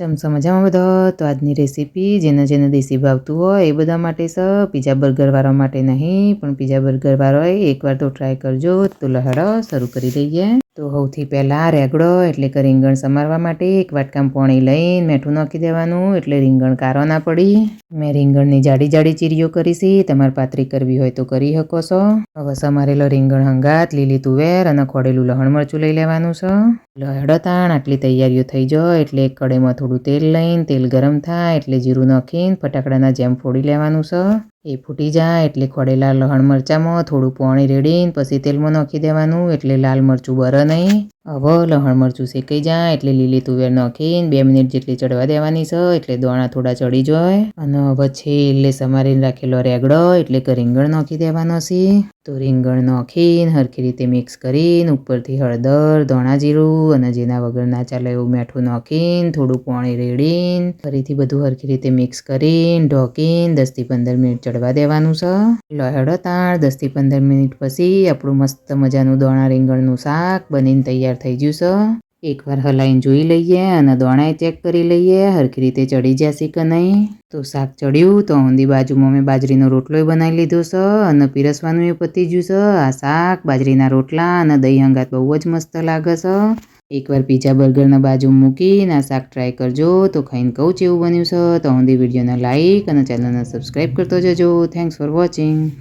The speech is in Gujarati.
ચમચા મજામાં બધા તો આજની રેસીપી જેને જેને દેશી ભાવતું હોય એ બધા માટે સ, પીઝા બર્ગરવાળા માટે નહીં, પણ પીઝા બર્ગરવાળો એકવાર તો ટ્રાય કરજો. તો લહાડો શરૂ કરી દઈએ. તો સૌથી પહેલાં રેગડો, એટલે કે રીંગણ સમારવા માટે એક વાટકામ પાણી લઈને મીઠું નાખી દેવાનું, એટલે રીંગણ કારો ના પડી. મેં રીંગણની જાડી જાડી ચીરીઓ કરી છે, તમારે પાતરી કરવી હોય તો કરી શકો છો. હવે સમારેલો રીંગણ હંગાત, લીલી તુવેર અને ખોડેલું લહણ મરચું લઈ લેવાનું છે. લહેડો તાણ, આટલી તૈયારીઓ થઈ જાય, એટલે એક કઢાઈમાં થોડું તેલ લઈને, તેલ ગરમ થાય, એટલે જીરું નાખીને ફટાકડાના જેમ ફોડી લેવાનું છે. એ ફૂટી જાય એટલે ખોડેલા લહણ મરચાંમાં થોડું પાણી રેડીને પછી તેલમાં નાખી દેવાનું એટલે લાલ મરચું બરે નહીં. હવે લહણ મરચું શેકાઈ જાય એટલે લીલી તુવેર નાખીને બે મિનિટ જેટલી ચડવા દેવાની છે એટલે દોણા થોડા ચડી જાય. અને હવે છેલ્લે સમારીને રાખેલો રેગડો એટલે રીંગણ નાખી દેવાનો છે. તો રીંગણ નાખીને, હરખી રીતે મિક્સ કરીને, ઉપરથી હળદર, ધોણા જીરું અને જેના વગર ના ચાલે એવું મીઠું નાખીને, થોડું પાણી રેડીને, ફરીથી બધું હરખી રીતે મિક્સ કરીને, ઢોકીને દસથી પંદર મિનિટ ચડવા દેવાનું છે. લહેડો તાણ દસથી પંદર મિનિટ પછી આપણું મસ્ત મજાનું દોણા રીંગણનું શાક બનીને તૈયાર થઈ ગયું છે. એકવાર હલાઈને જોઈ લઈએ અને દોણાએ ચેક કરી લઈએ, હરખી રીતે ચડી જશે કે નહીં? તો શાક ચડ્યું, તો ઊંધી બાજુમાં મેં બાજરીનો રોટલોય બનાવી લીધો છે અને પીરસવાનું એ પતી ગયું છે આ શાક, બાજરીના રોટલા અને દહીં હંગાત બહુ જ મસ્ત લાગે છે એકવાર પીઝા બર્ગરના બાજુ મૂકીને આ શાક ટ્રાય કરજો, તો ખાઈને કહું એવું બન્યું છે તો ઊંધી વિડીયોને લાઇક અને ચેનલને સબસ્ક્રાઈબ કરતો જજો. Thanks for watching